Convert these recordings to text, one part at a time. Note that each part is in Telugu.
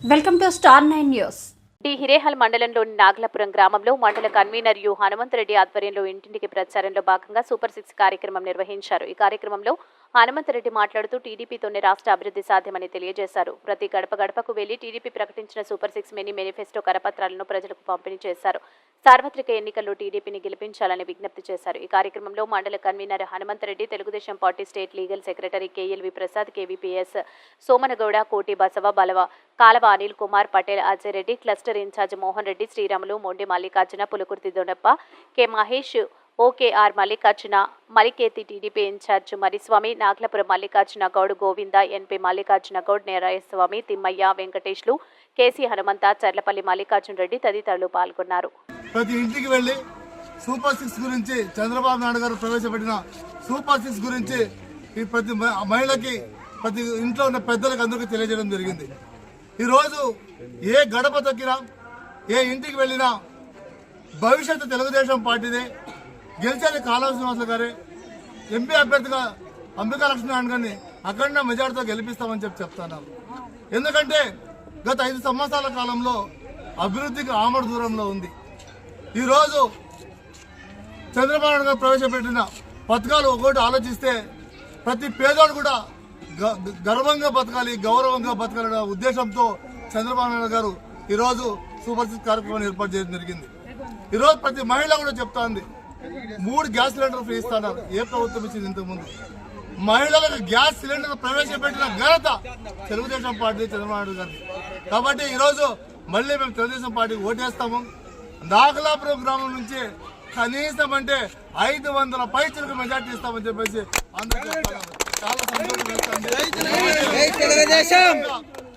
Welcome to star nine news. D Hirehal మండలంలోని నాగలాపురం గ్రామంలో మండల కన్వీనర్ యు హనుమంతరెడ్డి ఆధ్వర్యంలో ఇంటింటికి ప్రచారంలో భాగంగా సూపర్ సిక్స్ కార్యక్రమం నిర్వహించారు. ఈ కార్యక్రమంలో హనుమంతరెడ్డి మాట్లాడుతూ టీడీపీతోనే రాష్ట్ర అభివృద్ధి సాధ్యమని తెలియజేశారు. ప్రతి గడప గడపకు వెళ్ళి టీడీపీ ప్రకటించిన సూపర్ సిక్స్ మినీ మేనిఫెస్టో కరపత్రాలను ప్రజలకు పంపిణీ చేశారు. సార్వత్రిక ఎన్నికల్లో టీడీపీని గెలిపించాలని విజ్ఞప్తి చేశారు. ఈ కార్యక్రమంలో మండల convener Hanumanthareddy Telugu Desam party state legal secretary KLV Prasad KVPS Somanagouda Koti Basava Balava Kalava Anil Kumar Patel Ajay Reddy cluster incharge Mohan Reddy Sriramulu Mondi Mallikarjuna Pulukurthi Dondappa K Mahesh OKR Mallikarjuna Maliketi TDP incharge Mariswamy Nagalapuram Mallikarjuna Goud Govinda NP Mallikarjuna Goud Nerayaswamy Thimmaiah వెంకటేష్లు KC Hanumantha Charlapalli Mallikarjuna Reddy తదితరులు పాల్గొన్నారు. ప్రతి ఇంటికి వెళ్ళి సూపర్ సిక్స్ గురించి చంద్రబాబు నాయుడు గారు ప్రవేశపెట్టిన సూపర్ సిక్స్ గురించి ఈ ప్రతి మహిళకి ప్రతి ఇంట్లో ఉన్న పెద్దలకు అందరికీ తెలియజేయడం జరిగింది. ఈరోజు ఏ గడప తొక్కినా ఏ ఇంటికి వెళ్ళినా భవిష్యత్తు తెలుగుదేశం పార్టీదే గెలిచేది కాలువ శ్రీనివాసులు గారే. ఎంపీ అభ్యర్థిగా అంబికా లక్ష్మీనారాయణ గారిని అఖండ మెజార్టీతో గెలిపిస్తామని చెప్పి చెప్తాను ఎందుకంటే గత ఐదు సంవత్సరాల కాలంలో అభివృద్ధికి ఆమడ దూరంలో ఉంది. ఈరోజు చంద్రబాబు నాయుడు గారు ప్రవేశపెట్టిన పథకాలు ఒకటి ఆలోచిస్తే ప్రతి పేదోడు కూడా గ- గర్వంగా బతకాలి గౌరవంగా బతకాలనే ఉద్దేశంతో చంద్రబాబు నాయుడు గారు ఈరోజు సూపర్ సిక్స్ కార్యక్రమాన్ని ఏర్పాటు చేయడం జరిగింది. ఈరోజు ప్రతి మహిళ కూడా చెప్తా ఉంది. మూడు గ్యాస్ సిలిండర్ ఫ్రీ ఇస్తున్నారు ఏ ప్రభుత్వం ఇచ్చింది ఇంతకుముందు? మహిళలకు గ్యాస్ సిలిండర్ ప్రవేశపెట్టిన ఘనత తెలుగుదేశం పార్టీ చంద్రబాబు నాయుడు గారి కాబట్టి ఈరోజు మళ్ళీ మేము తెలుగుదేశం పార్టీకి ఓటేస్తాము. నాగలాపురం గ్రామం నుంచి కనీసం అంటే ఐదు వందల పైచులకు మెజార్టీ ఇస్తామని చెప్పేసి అందరూ. చాలా సంతోషం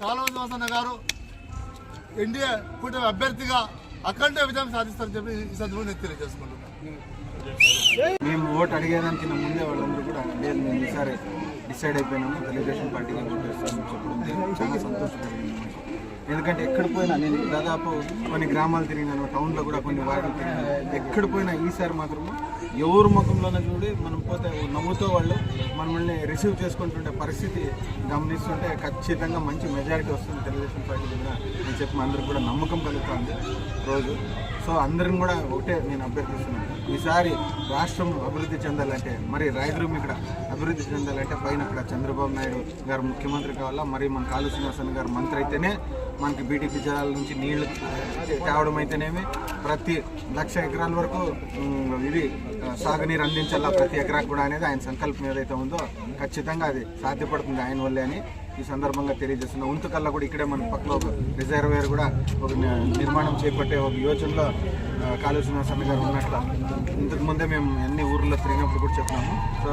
కాలువ గారు ఎన్డీఏ కూటమి అభ్యర్థిగా అఖండ విజయం సాధిస్తారని చెప్పి ఈ సందర్భంగా నేను తెలియజేసుకుంటున్నాను మేము ఓటు అడిగేదానికి ముందే వాళ్ళందరూ కూడా లేదు మేము ఈసారి డిసైడ్ అయిపోయినాము. తెలుగుదేశం పార్టీకి ఓటు వేస్తామని చెప్పడం చాలా సంతోషపడింది ఎందుకంటే ఎక్కడ పోయినా నేను దాదాపు కొన్ని గ్రామాలు తిరిగినాను టౌన్లో కూడా కొన్ని వార్డులు తిరిగినాను. ఎక్కడ పోయినా ఈసారి మాత్రము ఎవరు ముఖంలోనే చూడి మనం పోతే నవ్వుతో వాళ్ళు మనల్ని రిసీవ్ చేసుకుంటుండే పరిస్థితి గమనిస్తుంటే ఖచ్చితంగా మంచి మెజారిటీ వస్తుంది. తెలుగుదేశం పార్టీ దగ్గర అని చెప్పి అందరికి కూడా నమ్మకం కలుగుతుంది. రోజు సో అందరం కూడా ఒకటే నేను అభ్యర్థిస్తున్నాను. ఈసారి రాష్ట్రం అభివృద్ధి చెందాలంటే మరి రాయదుర్గం ఇక్కడ అభివృద్ధి చెందాలంటే పైన ఇక్కడ చంద్రబాబు నాయుడు గారు ముఖ్యమంత్రి కావాలా? మరి మన కాలు శ్రీనివాసన్ గారు మంత్రి అయితేనే మనకి బీటీపీ జలాల నుంచి నీళ్ళు తేవడం అయితేనేమి ప్రతి లక్ష ఎకరాల వరకు ఇది సాగునీరు అందించాలా? ప్రతి ఎకరాకు కూడా అనేది ఆయన సంకల్పం ఏదైతే ఉందో ఖచ్చితంగా అది సాధ్యపడుతుంది ఆయన వల్లే అని ఈ సందర్భంగా తెలియజేస్తున్నా. ఉంతుకల్లా కూడా ఇక్కడే మన పక్కన ఒక రిజర్వేర్ కూడా ఒక నిర్మాణం చేపట్టే ఒక యోచనలో కాళేశ్వర కాళీ గారు ఉన్నట్లు ఇంతకు ముందే మేము అన్ని ఊర్లో తిరిగినప్పుడు కూడా చెప్పినాము. సో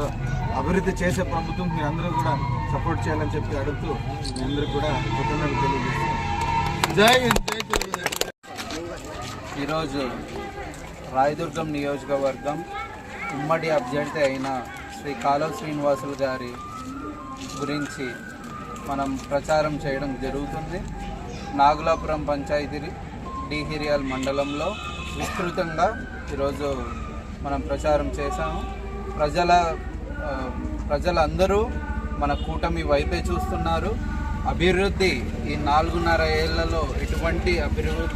అభివృద్ధి చేసే ప్రభుత్వం మీరు అందరూ కూడా సపోర్ట్ చేయాలని చెప్పి అడుగుతూ మీ అందరికీ కూడా కృతజ్ఞతలు తెలియజేస్తున్నాం. జై. ఈరోజు రాయదుర్గం నియోజకవర్గం ఉమ్మడి అభ్యర్థి అయిన శ్రీ కాలువ శ్రీనివాసులు గారి గురించి మనం ప్రచారం చేయడం జరుగుతుంది. నాగులాపురం పంచాయతీ డిహిరియాల్ మండలంలో విస్తృతంగా ఈరోజు మనం ప్రచారం చేశాము. ప్రజల ప్రజలందరూ మన కూటమి వైపే చూస్తున్నారు. అభివృద్ధి ఈ నాలుగున్నర ఏళ్ళలో ఎటువంటి అభివృద్ధి